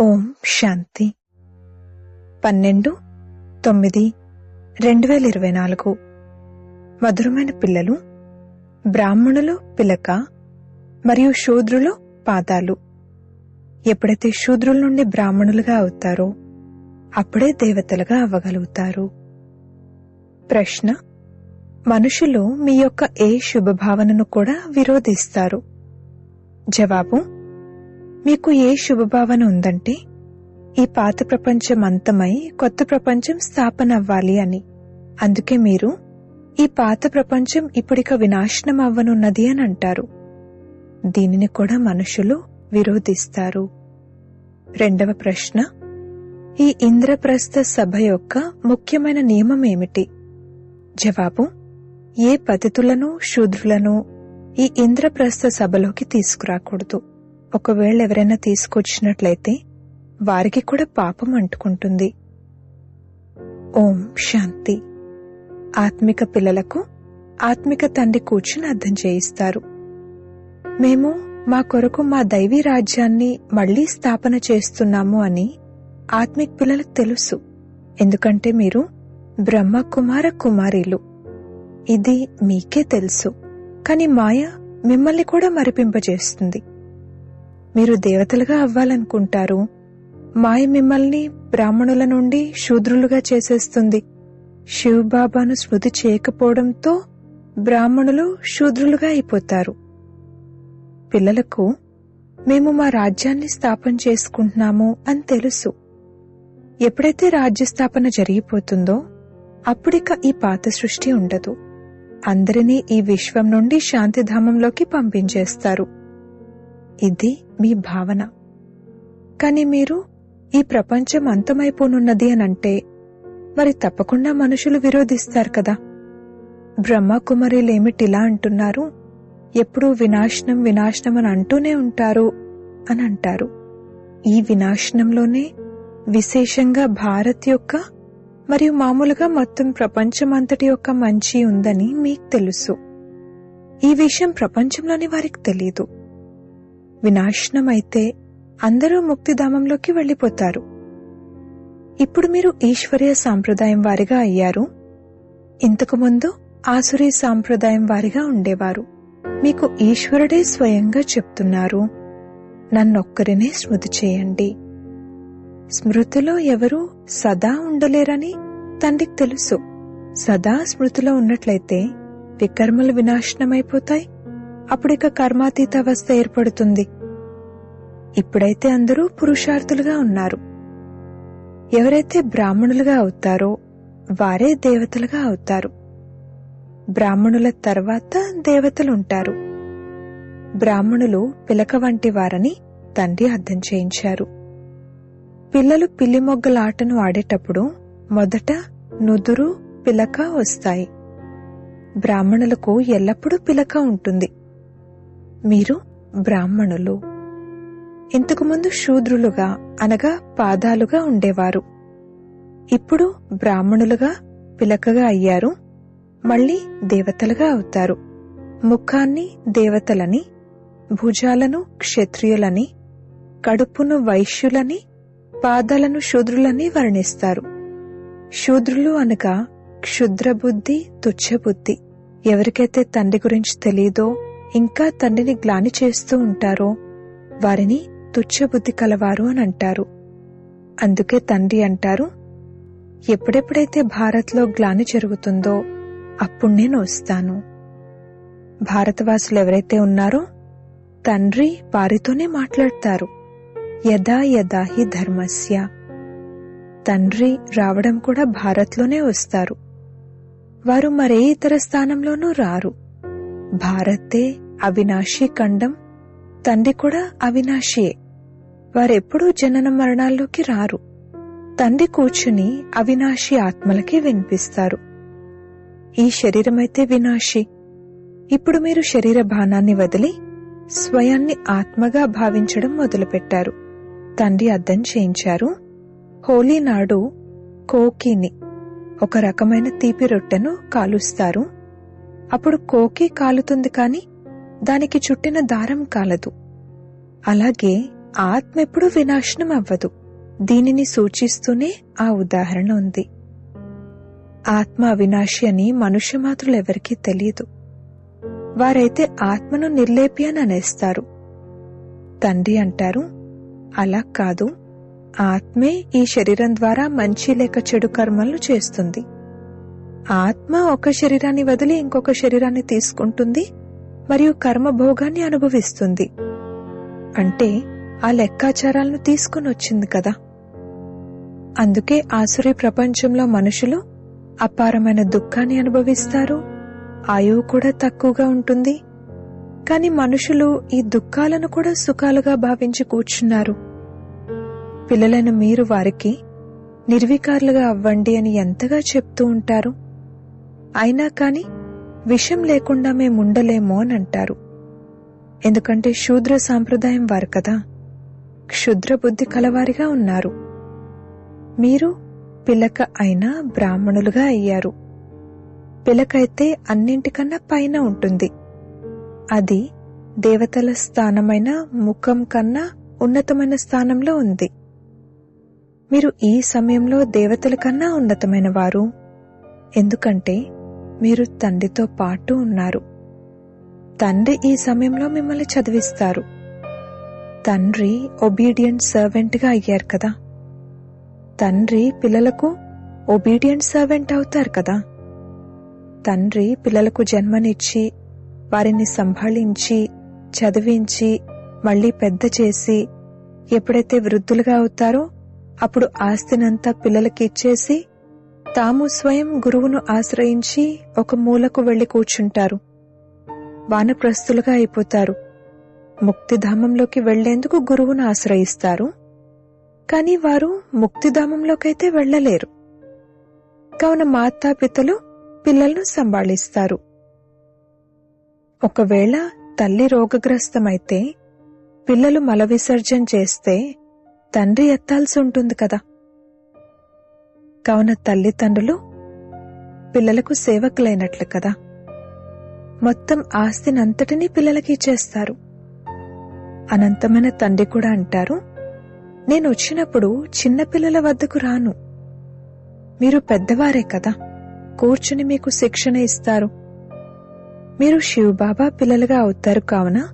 ఓం శాంతి. పన్నెండు తొమ్మిది రెండు వేల ఇరవై నాలుగు. మధురమైన పిల్లలు బ్రాహ్మణులు పిలక మరియు శూద్రులు పాదాలు. ఎప్పుడైతే శూద్రుల నుండి బ్రాహ్మణులుగా అవుతారో అప్పుడే దేవతలుగా అవ్వగలుగుతారు. ప్రశ్న మనుషులు మీ యొక్క ఏ శుభభావనను కూడా విరోధిస్తారు? జవాబు మీకు ఏ శుభభావన ఉందంటే ఈ పాత ప్రపంచం అంతమై కొత్త ప్రపంచం స్థాపన అవ్వాలి అని. అందుకే మీరు ఈ పాత ప్రపంచం ఇప్పుడిక వినాశనం అవ్వనున్నది అని అంటారు. దీనిని కూడా మనుషులు విరోధిస్తారు. రెండవ ప్రశ్న ఈ ఇంద్రప్రస్థ సభ యొక్క ముఖ్యమైన నియమం ఏమిటి? జవాబు ఏ పతితులను శూద్రులను ఈ ఇంద్రప్రస్థ సభలోకి తీసుకురాకూడదు. ఒకవేళ ఎవరైనా తీసుకొచ్చినట్లయితే వారికి కూడా పాపం అంటుకుంటుంది. ఓం శాంతి. ఆత్మిక పిల్లలకు ఆత్మిక తండ్రి కూర్చుని అర్థం చేయిస్తారు. మేము మా కొరకు మా దైవీ రాజ్యాన్ని మళ్ళీ స్థాపన చేస్తున్నాము అని ఆత్మిక పిల్లలకు తెలుసు. ఎందుకంటే మీరు బ్రహ్మ కుమార కుమారీలు. ఇది మీకే తెలుసు. కాని మాయ మిమ్మల్ని కూడా మరిపింపజేస్తుంది. మీరు దేవతలుగా అవ్వాలనుకుంటారు. మాయ మిమ్మల్ని బ్రాహ్మణుల నుండి శూద్రులుగా చేసేస్తుంది. శివబాబాను స్మృతి చేయకపోవడంతో బ్రాహ్మణులు శూద్రులుగా అయిపోతారు. పిల్లలకు మేము మా రాజ్యాన్ని స్థాపన చేసుకుంటున్నాము అని తెలుసు. ఎప్పుడైతే రాజ్య స్థాపన జరిగిపోతుందో అప్పుడిక ఈ పాత సృష్టి ఉండదు. అందరినీ ఈ విశ్వం నుండి శాంతిధామంలోకి పంపించేస్తారు. ఇది మీ భావన. కాని మీరు ఈ ప్రపంచం అంతమైపోనున్నది అనంటే మరి తప్పకుండా మనుషులు విరోధిస్తారు కదా. బ్రహ్మకుమారిలేమిటిలా అంటున్నారు? ఎప్పుడూ వినాశనం వినాశనం అని అంటూనే ఉంటారు అని అంటారు. ఈ వినాశనంలోనే విశేషంగా భారత్ యొక్క మరియు మామూలుగా మొత్తం ప్రపంచమంతటి యొక్క మంచి ఉందని మీకు తెలుసు. ఈ విషయం ప్రపంచంలోని వారికి తెలియదు వినాశనం అయితే అందరూ ముక్తిధామంలోకి వెళ్ళిపోతారు. ఇప్పుడు మీరు ఈశ్వరీయ సాంప్రదాయం వారిగా అయ్యారు. ఇంతకుముందు ఆసురీ సాంప్రదాయం వారిగా ఉండేవారు. మీకు ఈశ్వరుడే స్వయంగా చెప్తున్నారు. నన్నొక్కరినే స్మృతి చేయండి. స్మృతిలో ఎవరూ సదా ఉండలేరని తండ్రికి తెలుసు. సదా స్మృతిలో ఉన్నట్లయితే వికర్మలు వినాశనమైపోతాయి అప్పుడిక కర్మాతీత అవస్థ ఏర్పడుతుంది. ఇప్పుడైతే అందరూ పురుషార్థులుగా ఉన్నారు. ఎవరైతే బ్రాహ్మణులుగా అవుతారో వారే దేవతలుగా అవుతారు. బ్రాహ్మణుల తర్వాత దేవతలుంటారు. బ్రాహ్మణులు పిలక వంటి వారని తండ్రి అర్థం చేయించారు. పిల్లలు పిల్లి మొగ్గల ఆటను ఆడేటప్పుడు మొదట నుదురు పిలక వస్తాయి. బ్రాహ్మణులకు ఎల్లప్పుడూ పిలక ఉంటుంది. మీరు బ్రాహ్మణులు. ఇంతకుముందు శూద్రులుగా అనగా పాదాలుగా ఉండేవారు. ఇప్పుడు బ్రాహ్మణులుగా పిలకగా అయ్యారు. మళ్ళీ దేవతలుగా అవుతారు. ముఖాన్ని దేవతలని భుజాలను క్షత్రియులని కడుపును వైశ్యులని పాదాలను శూద్రులని వర్ణిస్తారు. శూద్రులు అనగా క్షుద్రబుద్ధి తుచ్చబుద్ధి. ఎవరికైతే తండ్రి గురించి తెలీదో ఇంకా తండ్రిని గ్లాని చేస్తూ ఉంటారో? వారిని తుచ్చబుద్ధి కలవారు అని అంటారు. అందుకే తండ్రి అంటారు ఎప్పుడెప్పుడైతే భారత్లో గ్లాని జరుగుతుందో అప్పుడు నేను వస్తాను. భారతవాసులు ఎవరైతే ఉన్నారో తండ్రి వారితోనే మాట్లాడతారు. యదా యదా హి ధర్మస్య. తండ్రి రావడం కూడా భారత్లోనే వస్తారు. వారు మరే ఇతర స్థానంలోనూ రారు. భారతే అవినాశీ ఖండం తండ్రి కూడా అవినాశియే. వారెప్పుడూ జనన మరణాల్లోకి రారు. తండ్రి కూర్చుని అవినాశి ఆత్మలకి వినిపిస్తారు. ఈ శరీరమైతే వినాశి. ఇప్పుడు మీరు శరీర బాణాన్ని వదిలి స్వయాన్ని ఆత్మగా భావించడం మొదలుపెట్టారు. తండ్రి అర్థం చేయించారు. హోలీ నాడు కోకిని ఒక రకమైన తీపి రొట్టెను కాలుస్తారు. అప్పుడు కోకి కాలుతుంది కానీ దానికి చుట్టిన దారం కాలదు. అలాగే ఆత్మ ఎప్పుడూ వినాశనం అవ్వదు. దీనిని సూచిస్తూనే ఆ ఉదాహరణ ఉంది. ఆత్మ అవినాశి అని మనుష్య మాత్రులెవరికీ తెలియదు. వారైతే ఆత్మను నిర్లేపి అని అనేస్తారు. తండ్రి అంటారు అలా కాదు. ఆత్మే ఈ శరీరం ద్వారా మంచి లేక చెడు కర్మలను చేస్తుంది. ఆత్మ ఒక శరీరాన్ని వదిలి ఇంకొక శరీరాన్ని తీసుకుంటుంది మరియు కర్మభోగాన్ని అనుభవిస్తుంది. అంటే ఆ లెక్కాచారాలను తీసుకుని వచ్చింది కదా. అందుకే ఆసురి ప్రపంచంలో మనుషులు అపారమైన దుఃఖాన్ని అనుభవిస్తారు ఆయువు కూడా తక్కువగా ఉంటుంది. కాని మనుషులు ఈ దుఃఖాలను కూడా సుఖాలుగా భావించి కూర్చున్నారు. పిల్లలైన మీరు వారికి నిర్వికారులుగా అవ్వండి అని ఎంతగా చెప్తూ ఉంటారు. అయినా కానీ విషం లేకుండా మేము ఉండలేమో అని అంటారు. ఎందుకంటే శూద్ర సాంప్రదాయం వారు కదా. క్షుద్ర బుద్ధి కలవారిగా ఉన్నారు. మీరు పిలక అయినా బ్రాహ్మణులుగా అయ్యారు. పిలకైతే అన్నింటికన్నా పైన ఉంటుంది. అది దేవతల స్థానమైన ముఖం కన్నా ఉన్నతమైన స్థానంలో ఉంది. మీరు ఈ సమయంలో దేవతల కన్నా ఉన్నతమైన వారు. ఎందుకంటే మీరు తండ్రితో పాటు ఉన్నారు. తండ్రి ఈ సమయంలో మిమ్మల్ని చదివిస్తారు. తండ్రి ఒబీడియంట్ సర్వెంట్గా అయ్యారు కదా. తండ్రి పిల్లలకు ఒబీడియంట్ సర్వెంట్ అవుతారు కదా. తండ్రి పిల్లలకు జన్మనిచ్చి వారిని సంభాళించి చదివించి మళ్ళీ పెద్ద చేసి ఎప్పుడైతే వృద్ధులుగా అవుతారో అప్పుడు ఆస్తినంతా పిల్లలకి ఇచ్చేసి తాము స్వయం గురువును ఆశ్రయించి ఒక మూలకు వెళ్ళి కూర్చుంటారు. వానప్రస్తులుగా అయిపోతారు. ముక్తిధామంలోకి వెళ్ళేందుకు గురువును ఆశ్రయిస్తారు. కాని వారు ముక్తిధామంలోకైతే వెళ్ళలేరు కావున మాతాపితలు పిల్లలను సంభాళిస్తారు. ఒకవేళ తల్లి రోగగ్రస్తమైతే పిల్లలు మల విసర్జన చేస్తే తండ్రి ఎత్తాల్సి ఉంటుంది కదా. కావున తల్లిదండ్రులు పిల్లలకు సేవకులైనట్లు కదా. మొత్తం ఆస్తినంతటినీ పిల్లలకి ఇచ్చేస్తారు అనంతమైన తండ్రి కూడా అంటారు నేను వచ్చినప్పుడు చిన్నపిల్లల వద్దకు రాను. మీరు పెద్దవారే కదా కూర్చుని మీకు శిక్షణ ఇస్తారు. మీరు శివబాబా పిల్లలుగా అవుతారు కావున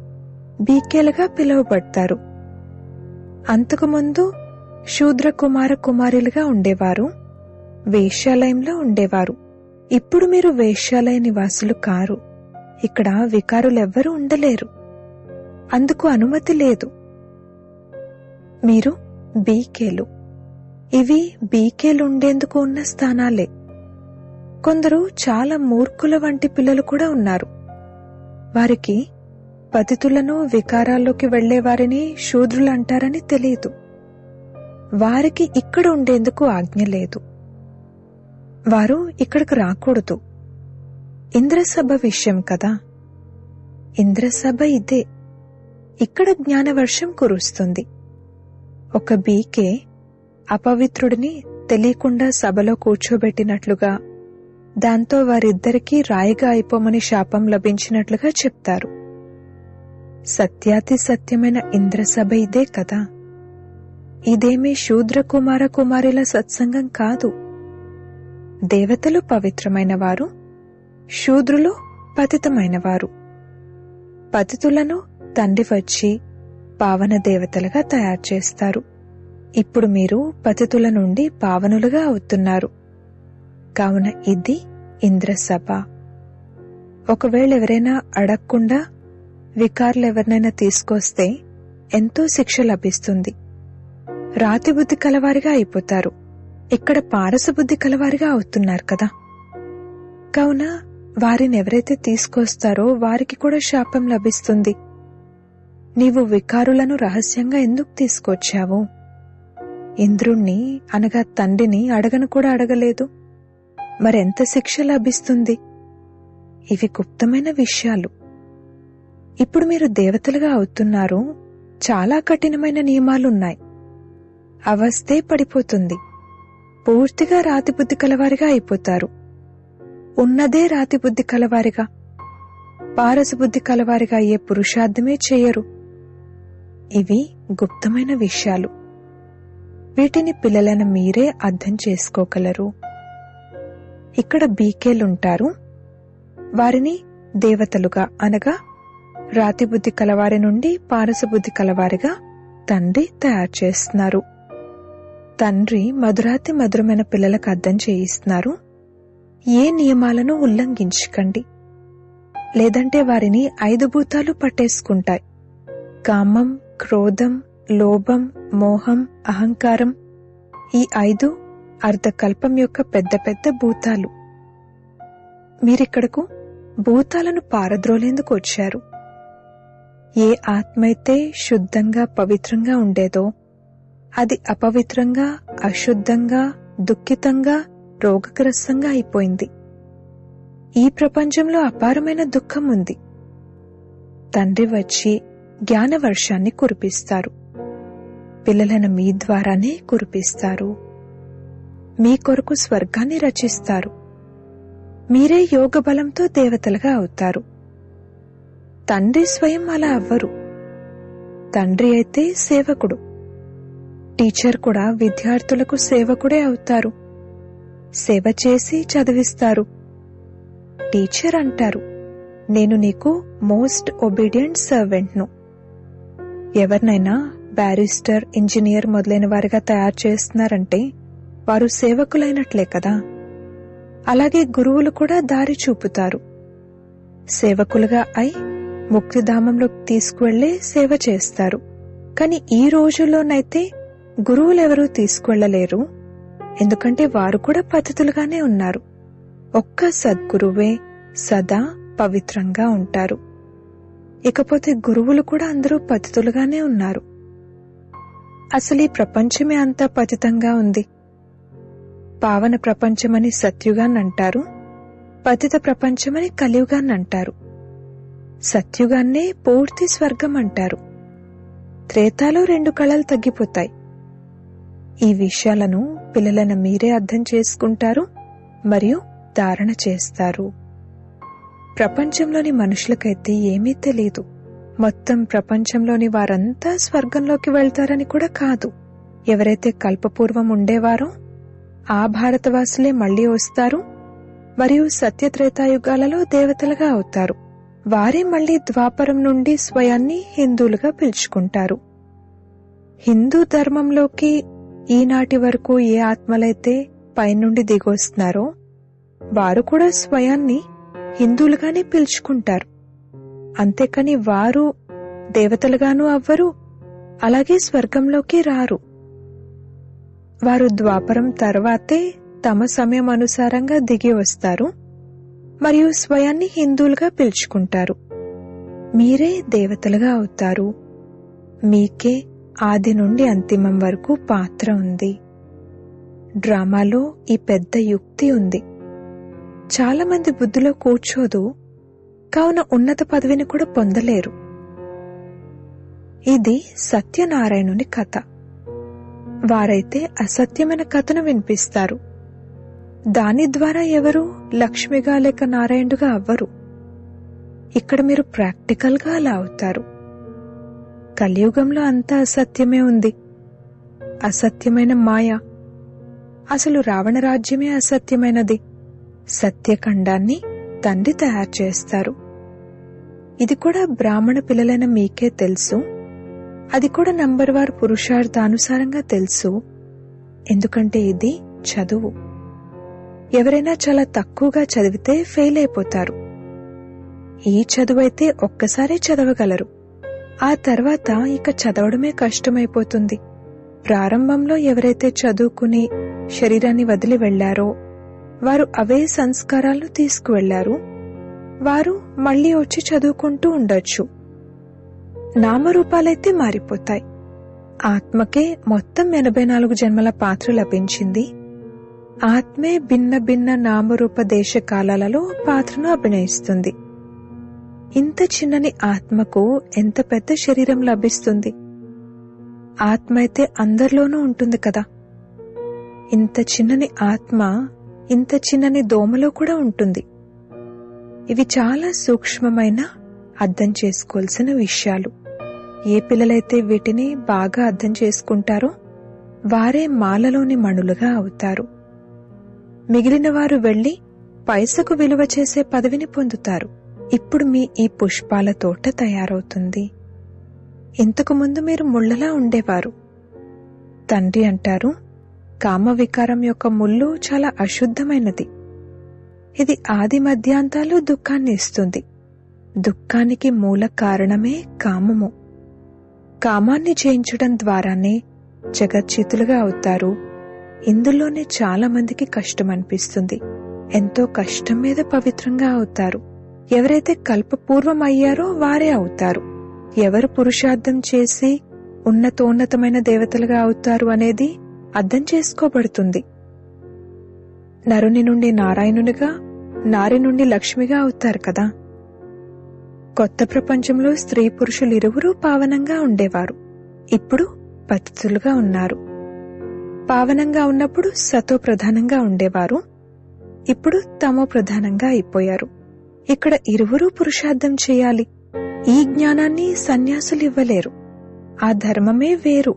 బీకేలుగా పిలువబడతారు. అంతకుముందు శూద్ర కుమార కుమారులుగా ఉండేవారు. వేశ్యాలయంలో ఉండేవారు. ఇప్పుడు మీరు వేశ్యాలయ నివాసులు కారు. ఇక్కడ వికారులెవ్వరూ ఉండలేరు. అందుకు అనుమతి లేదు. మీరు బీకేలు. ఇవి బీకేలు ఉండేందుకు ఉన్న స్థానాలే. కొందరు చాలా మూర్ఖుల వంటి పిల్లలు కూడా ఉన్నారు. వారికి పతితులను వికారాల్లోకి వెళ్ళేవారిని శూద్రులంటారని శూద్రులు అంటారని తెలియదు. వారికి ఇక్కడ ఉండేందుకు ఆజ్ఞ లేదు. వారు ఇక్కడికి రాకూడదు. ఇంద్రసభ విషయం కదా? ఇంద్రసభ ఇదే. ఇక్కడ జ్ఞానవర్షం కురుస్తుంది. ఒక బీకే అపవిత్రుడిని తెలియకుండా సభలో కూర్చోబెట్టినట్లుగా దాంతో వారిద్దరికీ రాయిగా అయిపోమని శాపం లభించినట్లుగా చెప్తారు. సత్యాతి సత్యమైన ఇంద్రసభ ఇదే కదా? ఇదేమీ శూద్ర కుమార కుమారుల సత్సంగం కాదు. దేవతలు పవిత్రమైన వారు శూద్రులు పతితమైన వారు పతితులను తండ్రి వచ్చి పావన దేవతలుగా తయారు చేస్తారు. ఇప్పుడు మీరు పతితుల నుండి పావనులుగా అవుతున్నారు. కావున ఇది ఇంద్రసభ. ఒకవేళ ఎవరైనా అడగకుండా వికారులు ఎవరినైనా తీసుకొస్తే ఎంతో శిక్ష లభిస్తుంది. రాతి బుద్ధి కలవారిగా అయిపోతారు. ఇక్కడ పారసబుద్ధి కలవారిగా అవుతున్నారు కదా. కావున వారిని ఎవరైతే తీసుకొస్తారో వారికి కూడా శాపం లభిస్తుంది. నీవు వికారులను రహస్యంగా ఎందుకు తీసుకొచ్చావు? ఇంద్రుణ్ణి అనగా తండ్రిని అడగను కూడా అడగలేదు. మరెంత శిక్ష లభిస్తుంది? ఇవి గుప్తమైన విషయాలు. ఇప్పుడు మీరు దేవతలుగా అవుతున్నారు. చాలా కఠినమైన నియమాలున్నాయి. అవస్థే పడిపోతుంది. పూర్తిగా రాతిబుద్ధి కలవారిగా అయిపోతారు. ఉన్నదే రాతిబుద్ధి కలవారిగా. పారసబుద్ధి కలవారిగా అయ్యే పురుషార్థమే చేయరు. ఇవి గుప్తమైన విషయాలు. వీటిని పిల్లలను మీరే అర్థం చేసుకోగలరు. ఇక్కడ బీకేలుంటారు. వారిని దేవతలుగా అనగా రాతి బుద్ధి కలవారి నుండి పారసబుద్ధి కలవారిగా తండ్రి తయారు చేస్తున్నారు. తండ్రి మధురాతి మధురమైన పిల్లలకు అర్థం చేయిస్తున్నారు. ఏ నియమాలను ఉల్లంఘించకండి. లేదంటే వారిని ఐదు భూతాలు పట్టేసుకుంటాయి. కామం క్రోధం లోభం మోహం అహంకారం ఈ ఐదు అర్ధకల్పం యొక్క పెద్ద పెద్ద భూతాలు. మీరిక్కడకు భూతాలను పారద్రోలేందుకు వచ్చారు. ఏ ఆత్మైతే శుద్ధంగా పవిత్రంగా ఉండేదో అది అపవిత్రంగా అశుద్ధంగా దుఃఖితంగా రోగగ్రస్తంగా అయిపోయింది. ఈ ప్రపంచంలో అపారమైన దుఃఖం ఉంది. తండ్రి వచ్చి జ్ఞానవర్షాన్ని కురిపిస్తారు. పిల్లలను మీ ద్వారానే కురిపిస్తారు. మీ కొరకు స్వర్గాన్ని రచిస్తారు. మీరే యోగ బలంతో దేవతలుగా అవుతారు. తండ్రి స్వయం అలా అవ్వరు. తండ్రి అయితే సేవకుడు. టీచర్ కూడా విద్యార్థులకు సేవకుడే అవుతారు. సేవ చేసి చదివిస్తారు. టీచర్ అంటారు నేను నీకు మోస్ట్ ఒబీడియంట్ సర్వెంట్ను. ఎవరినైనా బ్యారిస్టర్ ఇంజనీర్ మొదలైన వారిగా తయారు చేస్తున్నారంటే వారు సేవకులైనట్లే కదా. అలాగే గురువులు కూడా దారి చూపుతారు. సేవకులుగా అయి ముక్తిధామంలోకి తీసుకువెళ్ళే సేవ చేస్తారు. కాని ఈ రోజుల్లోనైతే గురువులెవరూ తీసుకెళ్ళలేరు. ఎందుకంటే వారు కూడా పద్ధతులుగానే ఉన్నారు. ఒక్క సద్గురువే సదా పవిత్రంగా ఉంటారు. ఇకపోతే గురువులు కూడా అందరూ పతితులుగానే ఉన్నారు. అసలు ఈ ప్రపంచమే అంతా పతితంగా ఉంది. పావన ప్రపంచమని సత్యుగాన్నంటారు. పతిత ప్రపంచమని కలియుగాన్నంటారు. సత్యుగాన్నే పూర్తి స్వర్గం అంటారు త్రేతాలో రెండు కళలు తగ్గిపోతాయి. ఈ విషయాలను పిల్లలను మీరే అర్థం చేసుకుంటారు మరియు ధారణ చేస్తారు. ప్రపంచంలోని మనుషులకైతే ఏమీ తెలియదు మొత్తం ప్రపంచంలోని వారంతా స్వర్గంలోకి వెళ్తారని కూడా కాదు. ఎవరైతే కల్పపూర్వం ఉండేవారో ఆ భారతవాసులే మళ్ళీ వస్తారు మరియు సత్యత్రేతాయుగాలలో దేవతలుగా అవుతారు. వారే మళ్ళీ ద్వాపరం నుండి స్వయాన్ని హిందువులుగా పిలుచుకుంటారు. హిందూ ధర్మంలోకి ఈనాటి వరకు ఏ ఆత్మలైతే పైనుండి దిగొస్తున్నారో వారు కూడా స్వయాన్ని హిందువులుగానే పిలుచుకుంటారు. అంతేకాని వారు దేవతలుగాను అవ్వరు అలాగే స్వర్గంలోకి రారు. వారు ద్వాపరం తర్వాతే తమ సమయం అనుసారంగా దిగి వస్తారు మరియు స్వయాన్ని హిందువులుగా పిలుచుకుంటారు. మీరే దేవతలుగా అవుతారు. మీకే ఆది నుండి అంతిమం వరకు పాత్ర ఉంది. డ్రామాలో ఈ పెద్ద యుక్తి ఉంది. చాలామంది బుద్ధిలో కూర్చోదు కావున ఉన్నత పదవిని కూడా పొందలేరు. ఇది సత్యనారాయణుని కథ. వారైతే అసత్యమైన కథను వినిపిస్తారు. దాని ద్వారా ఎవరు లక్ష్మిగా లేక నారాయణుడుగా అవ్వరు. ఇక్కడ మీరు ప్రాక్టికల్గా అలా అవుతారు. కలియుగంలో అంతా అసత్యమే ఉంది. అసత్యమైన మాయ. అసలు రావణ రాజ్యమే అసత్యమైనది. సత్యఖండాన్ని తండ్రి తయారు చేస్తారు. ఇది కూడా బ్రాహ్మణ పిల్లలైన మీకే తెలుసు. అది కూడా నంబర్ వారు పురుషార్థానుసారంగా తెలుసు. ఎందుకంటే ఇది చదువు. ఎవరైనా చాలా తక్కువగా చదివితే ఫెయిల్ అయిపోతారు. ఈ చదువైతే ఒక్కసారే చదవగలరు. ఆ తర్వాత ఇక చదవడమే కష్టమైపోతుంది. ప్రారంభంలో ఎవరైతే చదువుకుని శరీరాన్ని వదిలి వెళ్ళారో వారు అవే సంస్కారాలు తీసుకువెళ్ళారు. వారు మళ్ళీ వచ్చి చదువుకుంటూ ఉండొచ్చు. నామరూపాలైతే మారిపోతాయి. ఆత్మకే మొత్తం ఎనభై నాలుగు జన్మల పాత్ర లభించింది. ఆత్మే భిన్న భిన్న నామరూప దేశ కాలాలలో పాత్రను అభినయిస్తుంది. ఇంత చిన్నని ఆత్మకు ఎంత పెద్ద శరీరం లభిస్తుంది? ఆత్మ అయితే అందరిలోనూ ఉంటుంది కదా. ఇంత చిన్నని ఆత్మ ఇంత చిన్నని దోమలో కూడా ఉంటుంది. ఇవి చాలా సూక్ష్మమైన అర్థం చేసుకోవాల్సిన విషయాలు. ఏ పిల్లలైతే వీటిని బాగా అర్థం చేసుకుంటారో వారే మాలలోని మణులుగా అవుతారు. మిగిలిన వారు వెళ్ళి పైసకు విలువ చేసే పదవిని పొందుతారు. ఇప్పుడు మీ ఈ పుష్పాల తోట తయారవుతుంది. ఇంతకు ముందు మీరు ముళ్ళలా ఉండేవారు. తండ్రి అంటారు కామ వికారం యొక్క ముళ్ళు చాలా అశుద్ధమైనది. ఇది ఆది మధ్యాంతాలు దుఃఖాన్ని ఇస్తుంది. దుఃఖానికి మూల కారణమే కామము. కామాన్ని జయించడం ద్వారానే జగచ్చితులుగా అవుతారు. ఇందులోనే చాలా మందికి కష్టం అనిపిస్తుంది ఎంతో కష్టం మీద పవిత్రంగా అవుతారు. ఎవరైతే కల్పపూర్వం అయ్యారో వారే అవుతారు. ఎవరు పురుషార్థం చేసి ఉన్నతోన్నతమైన దేవతలుగా అవుతారు అనేది అర్థం చేసుకోబడుతుంది. నరుని నుండి నారాయణునిగా నారి నుండి లక్ష్మిగా అవుతారు కదా. కొత్త ప్రపంచంలో స్త్రీ పురుషులు ఇరువురూ పావనంగా ఉండేవారు. ఇప్పుడు పతితులుగా ఉన్నారు. పావనంగా ఉన్నప్పుడు సతో ప్రధానంగా ఉండేవారు. ఇప్పుడు తమో ప్రధానంగా అయిపోయారు. ఇక్కడ ఇరువురూ పురుషార్థం చేయాలి. ఈ జ్ఞానాన్ని సన్యాసులు ఇవ్వలేరు. ఆ ధర్మమే వేరు.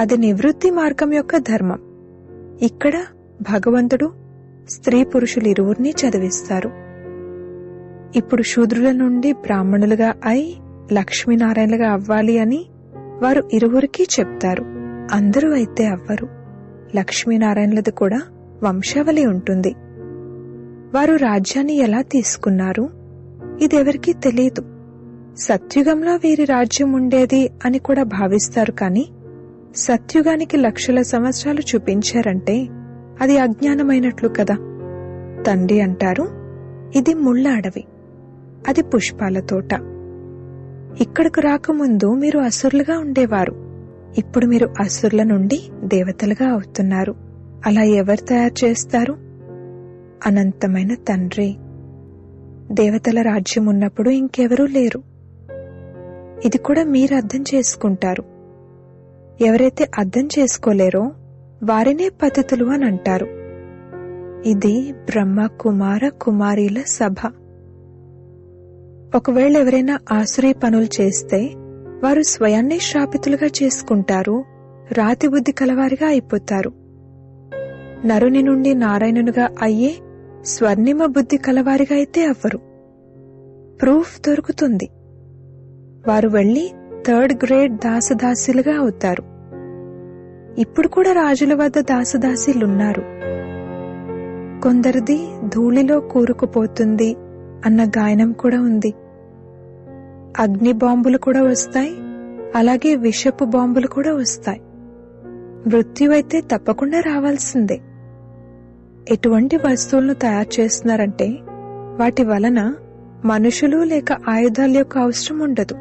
అది నివృత్తి మార్గం యొక్క ధర్మం. ఇక్కడ భగవంతుడు స్త్రీ పురుషులు ఇరువురిని చదివిస్తారు. ఇప్పుడు శూద్రుల నుండి బ్రాహ్మణులుగా అయి లక్ష్మీనారాయణలుగా అవ్వాలి అని వారు ఇరువురికి చెప్తారు. అందరూ అయితే అవ్వరు. లక్ష్మీనారాయణలది కూడా వంశావళి ఉంటుంది. వారు రాజ్యాన్ని ఎలా తీసుకున్నారు? ఇదెవరికీ తెలియదు సత్యుగంలో వీరి రాజ్యం ఉండేది అని కూడా భావిస్తారు కాని సత్యుగానికి లక్షల సంవత్సరాలు చూపించారంటే అది అజ్ఞానమైనట్లు కదా. తండ్రి అంటారు ఇది ముళ్ళ అడవి అది పుష్పాల తోట. ఇక్కడకు రాకముందు మీరు అసురులుగా ఉండేవారు. ఇప్పుడు మీరు అసురుల నుండి దేవతలుగా అవుతున్నారు. అలా ఎవరు తయారు చేస్తారు? అనంతమైన తండ్రి. దేవతల రాజ్యం ఉన్నప్పుడు ఇంకెవరూ లేరు. ఇది కూడా మీరు అర్థం చేసుకుంటారు. ఎవరైతే అర్థం చేసుకోలేరో వారినే పతితులు అని అంటారు. ఇది బ్రహ్మ కుమార కుమారీల సభ. ఒకవేళ ఎవరైనా ఆసురీ పనులు చేస్తే వారు స్వయాన్నే శ్రాపితులుగా చేసుకుంటారు రాతి బుద్ధి కలవారిగా అయిపోతారు. నరుని నుండి నారాయణునిగా అయ్యే స్వర్ణిమ బుద్ధి కలవారిగా అయితే అవ్వరు. ప్రూఫ్ దొరుకుతుంది. వారు వెళ్ళి థర్డ్ గ్రేడ్ దాసదాసీలుగా అవుతారు. ఇప్పుడు కూడా రాజుల వద్ద దాసదాసీలున్నారు. కొందరిది ధూళిలో కూరుకుపోతుంది అన్న గాయనం కూడా ఉంది. అగ్ని బాంబులు కూడా వస్తాయి. అలాగే విషపు బాంబులు కూడా వస్తాయి. మృత్యువైతే తప్పకుండా రావాల్సిందే. ఎటువంటి వస్తువులను తయారు చేస్తున్నారంటే వాటి వలన మనుషులు లేక ఆయుధాల యొక్క అవసరం ఉండదు.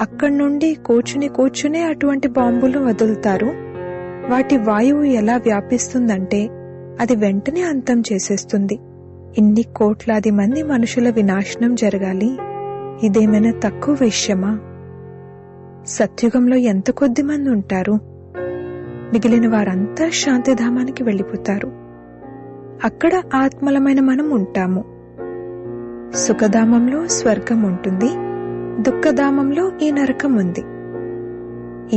అక్కడి నుండి కూర్చుని కూర్చునే అటువంటి బాంబులు వదులుతారు. వాటి వాయువు ఎలా వ్యాపిస్తుందంటే అది వెంటనే అంతం చేసేస్తుంది. ఇన్ని కోట్లాది మంది మనుషుల వినాశనం జరగాలి. ఇదేమైనా తక్కువ విషయమా? సత్యుగంలో ఎంత కొద్ది మంది ఉంటారు? మిగిలిన వారంతా శాంతిధామానికి వెళ్ళిపోతారు. అక్కడ ఆత్మలమైన మనం ఉంటాము. సుఖధామంలో స్వర్గం ఉంటుంది. దుఃఖధామంలో ఈ నరకం ఉంది.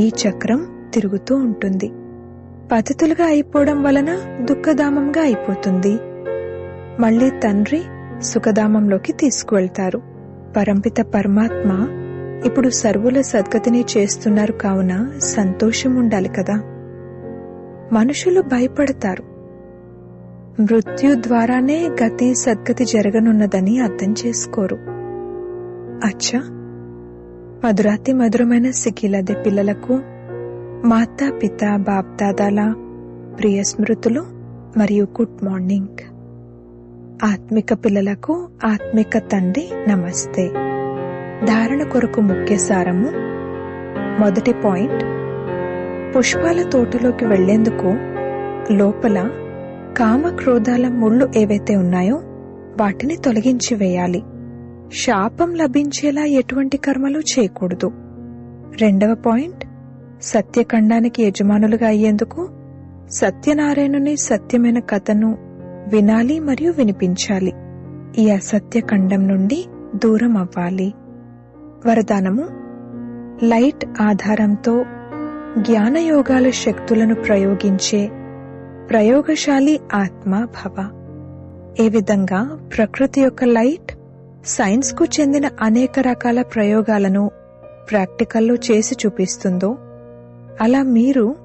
ఈ చక్రం తిరుగుతూ ఉంటుంది. పతితులుగా అయిపోవడం వలన దుఃఖధామంగా అయిపోతుంది. మళ్ళీ తండ్రి సుఖధామంలోకి తీసుకువెళ్తారు. పరంపిత పరమాత్మ ఇప్పుడు సర్వుల సద్గతిని చేస్తున్నారు కావున సంతోషం ఉండాలి కదా. మనుషులు భయపడతారు. మృత్యు ద్వారానే గతి సద్గతి జరగనున్నదని అర్థం చేసుకోరు. అచ్చా! మధురాతి మధురమైన సిఖిలదే పిల్లలకు మాతా పిత బాప్దాదాల ప్రియ స్మృతులు మరియు గుడ్ మార్నింగ్. ఆత్మిక పిల్లలకు ఆత్మిక తండ్రి నమస్తే. ధారణ కొరకు ముఖ్య సారము మొదటి పాయింట్. పుష్పాల తోటలోకి వెళ్ళేందుకు లోపల కామ క్రోధాల ముళ్ళు ఏవైతే ఉన్నాయో వాటిని తొలగించి వేయాలి. శాపం లభించేలా ఎటువంటి కర్మలు చేయకూడదు. రెండవ పాయింట్ సత్యఖండానికి యజమానులుగా అయ్యేందుకు సత్యనారాయణుని సత్యమైన కథను వినాలి మరియు వినిపించాలి. ఈ అసత్య ఖండం నుండి దూరం అవ్వాలి. వరదానము లైట్ ఆధారంతో జ్ఞానయోగాల శక్తులను ప్రయోగించే ప్రయోగశాలి ఆత్మ భవ. ఏ విధంగా ప్రకృతి యొక్క లైట్ సైన్స్కు చెందిన అనేక రకాల ప్రయోగాలను ప్రాక్టికల్లో చేసి చూపిస్తుందో అలా మీరు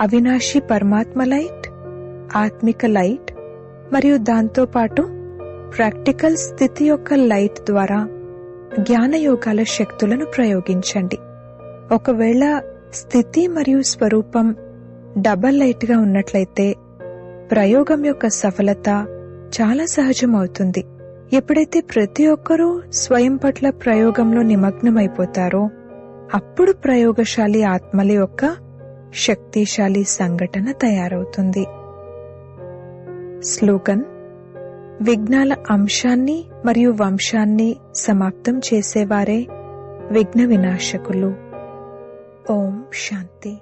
అవినాశి పరమాత్మ లైట్ ఆత్మిక లైట్ మరియు దాంతోపాటు ప్రాక్టికల్ స్థితి యొక్క లైట్ ద్వారా జ్ఞానయోగాల శక్తులను ప్రయోగించండి. ఒకవేళ స్థితి మరియు స్వరూపం డబల్ లైట్గా ఉన్నట్లయితే ప్రయోగం యొక్క సఫలత చాలా సహజమవుతుంది. ఎప్పుడైతే ప్రతి ఒక్కరూ స్వయం పట్ల ప్రయోగంలో నిమగ్నమైపోతారో అప్పుడు ప్రయోగశాలి ఆత్మల యొక్క శక్తిశాలి సంఘటన తయారవుతుంది. స్లోగన్ విఘ్నాల అంశాన్ని మరియు వంశాన్ని సమాప్తం చేసేవారే విఘ్న వినాశకులు ఓం శాంతి.